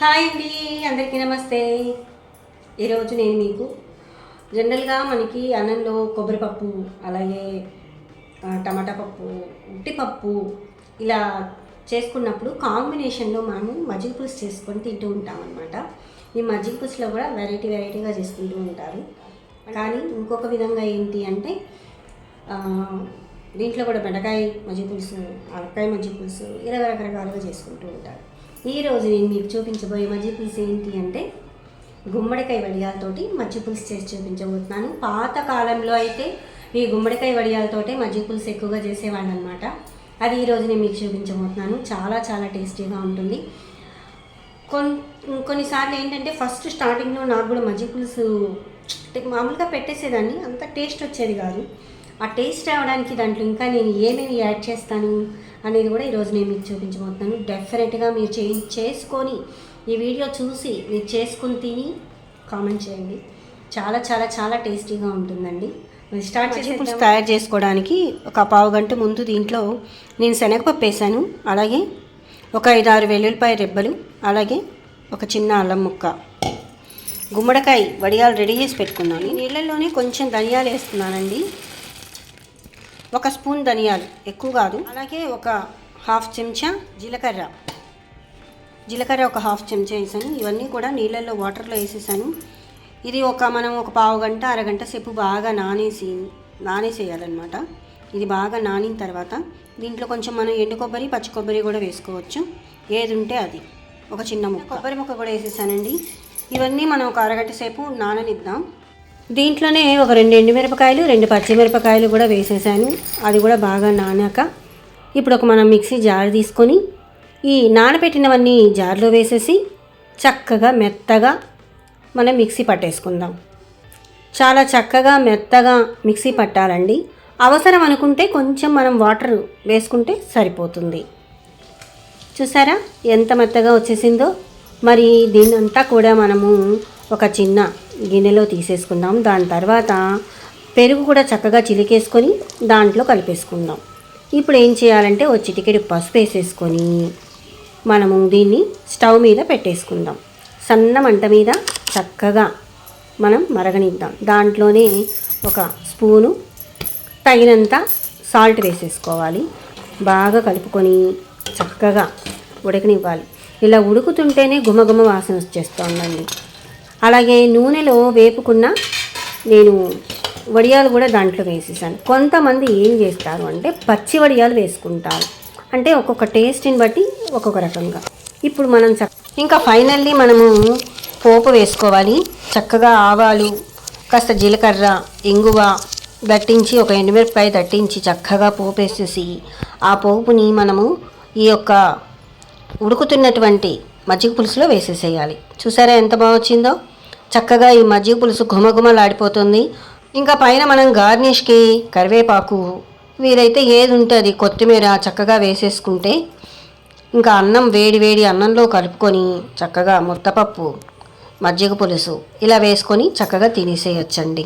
Hi అండి అందరికీ నమస్తే. ఈరోజు నేను మీకు జనరల్గా మనకి అన్నంలో కొబ్బరి పప్పు అలాగే టమాటా పప్పు ఉట్టిపప్పు ఇలా చేసుకున్నప్పుడు కాంబినేషన్లో మనము మజ్జిగ పులుసు చేసుకొని తింటూ ఉంటాం ఈ మజ్జిగ పులుసులో కూడా వెరైటీ వెరైటీగా చేసుకుంటూ ఉంటారు. కానీ ఇంకొక విధంగా ఏంటి అంటే దీంట్లో కూడా బెండకాయ మజ్జిగ పులుసు ఆనకాయ మజ్జిగ పులుసు ఇలా రకరకాలుగా చేసుకుంటూ ఉంటారు. ఈరోజు నేను మీకు చూపించబోయే మజ్జి పులుసు ఏంటి అంటే గుమ్మడికాయ వడియాలతోటి మజ్జి పులుసు చేసి చూపించబోతున్నాను. పాత కాలంలో అయితే ఈ గుమ్మడికాయ వడియాలతోటే మజ్జి పులుసు ఎక్కువగా చేసేవాళ్ళు అనమాట అది ఈరోజు నేను మీకు చూపించబోతున్నాను. చాలా చాలా టేస్టీగా ఉంటుంది. కొన్ని కొన్నిసార్లు ఏంటంటే ఫస్ట్ స్టార్టింగ్లో నాకు కూడా మజ్జి పులుసు మామూలుగా పెట్టేసేదాన్ని అంత టేస్ట్ వచ్చేది కాదు. ఆ టేస్ట్ రావడానికి దాంట్లో ఇంకా నేను ఏమేమి యాడ్ చేస్తాను అనేది కూడా ఈరోజు నేను మీకు చూపించబోతున్నాను. డెఫినెట్గా మీరు చే చేసుకొని ఈ వీడియో చూసి మీరు చేసుకుని తిని కామెంట్ చేయండి. చాలా చాలా చాలా టేస్టీగా ఉంటుందండి. మరి స్టార్ట్ చేసి తయారు చేసుకోవడానికి ఒక పావు గంట ముందు దీంట్లో నేను శనగపప్పు వేసాను. అలాగే ఒక ఐదు ఆరు వెల్లుల్లిపాయ రెబ్బలు అలాగే ఒక చిన్న అల్లం ముక్క. గుమ్మడికాయ వడియాలు రెడీ చేసి పెట్టుకున్నాను. నీళ్ళల్లోనే కొంచెం ధనియాలు వేస్తున్నానండి. ఒక స్పూన్ ధనియాలు ఎక్కువ కాదు. అలాగే ఒక హాఫ్ చెంచా జీలకర్ర. జీలకర్ర ఒక హాఫ్ చెంచా వేసాను. ఇవన్నీ కూడా నీళ్ళల్లో వాటర్లో వేసేసాను. ఇది ఒక మనం ఒక పావు గంట అరగంట సేపు బాగా నానేసి నానేసేయాలన్నమాట. ఇది బాగా నానిన తర్వాత దీంట్లో కొంచెం మనం ఎండు కొబ్బరి పచ్చి కొబ్బరి కూడా వేసుకోవచ్చు. ఏది ఉంటే అది. ఒక చిన్న ముక్క. కొబ్బరి ముక్క కూడా వేసేసానండి. ఇవన్నీ మనం ఒక అరగంట సేపు నాననిద్దాం. దీంట్లోనే ఒక రెండు ఎండుమిరపకాయలు రెండు పచ్చిమిరపకాయలు కూడా వేసేసాను. అది కూడా బాగా నానాక ఇప్పుడు ఒక మనం మిక్సీ జార్ తీసుకొని ఈ నానబెట్టినవన్నీ జార్లో వేసేసి చక్కగా మెత్తగా మనం మిక్సీ పట్టేసుకుందాం. చాలా చక్కగా మెత్తగా మిక్సీ పట్టాలండి. అవసరం అనుకుంటే కొంచెం మనం వాటర్ వేసుకుంటే సరిపోతుంది. చూసారా ఎంత మెత్తగా వచ్చేసిందో? మరి దీన్నంతా కూడా మనము ఒక చిన్న గిన్నెలో తీసేసుకుందాం. దాని తర్వాత పెరుగు కూడా చక్కగా చిలికేసుకొని దాంట్లో కలిపేసుకుందాం. ఇప్పుడు ఏం చేయాలంటే ఓ చిటికెడు పసుపు వేసేసుకొని మనము దీన్ని స్టవ్ మీద పెట్టేసుకుందాం. సన్న మంట మీద చక్కగా మనం మరగనిద్దాం. దాంట్లోనే ఒక స్పూను తగినంత సాల్ట్ వేసేసుకోవాలి. బాగా కలుపుకొని చక్కగా ఉడకనివ్వాలి. ఇలా ఉడుకుతుంటేనే గుమగుమ వాసన వచ్చేస్తుందండి. అలాగే నూనెలో వేపుకున్న నేను వడియాలు కూడా దాంట్లో వేసేసాను. కొంతమంది ఏం చేస్తారు అంటే పచ్చి వడియాలు వేసుకుంటారు. అంటే ఒక్కొక్క టేస్ట్ని బట్టి ఒక్కొక్క రకంగా. ఇప్పుడు మనం చక్ ఇంకా ఫైనల్లీ మనము పోపు వేసుకోవాలి. చక్కగా ఆవాలు కాస్త జీలకర్ర ఇంగువ దట్టించి ఒక ఎండుమిరపకాయ దట్టించి చక్కగా పోపు వేసేసి ఆ పోపుని మనము ఈ యొక్క ఉడుకుతున్నటువంటి మజ్జిగ పులుసులో వేసేసేయాలి. చూసారా ఎంత బాగొచ్చిందో చక్కగా ఈ మజ్జిగ పులుసు ఘుమఘుమలాడిపోతుంది. ఇంకా పైన మనం గార్నిష్కి కరివేపాకు వీరైతే ఏది ఉంటుంది కొత్తిమీర చక్కగా వేసేసుకుంటే ఇంకా అన్నం వేడి వేడి అన్నంలో కలుపుకొని చక్కగా ముత్తపప్పు మజ్జిగ పులుసు ఇలా వేసుకొని చక్కగా తినేసేయచ్చండి.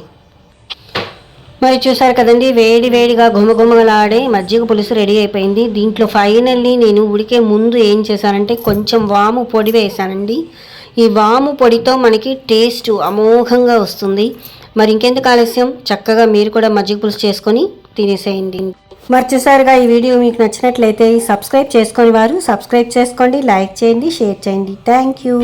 మరి చూసారు కదండి వేడి వేడిగా గుమగుమలాడే మజ్జిగ పులుసు రెడీ అయిపోయింది. దీంట్లో ఫైనల్లీ నేను ఉడికే ముందు ఏం చేశానంటే కొంచెం వాము పొడి వేసానండి ఈ వాము పొడితో మనకి టేస్ట్ అమోఘంగా వస్తుంది. మరి ఇంకెందుకు ఆలస్యం? చక్కగా మీరు కూడా మజ్జిగ పులుసు చేసుకొని తినేసేయండి. మరి చూసారుగా ఈ వీడియో మీకు నచ్చినట్లయితే సబ్స్క్రైబ్ చేసుకొని వారు సబ్స్క్రైబ్ చేసుకోండి లైక్ చేయండి షేర్ చేయండి. Thank you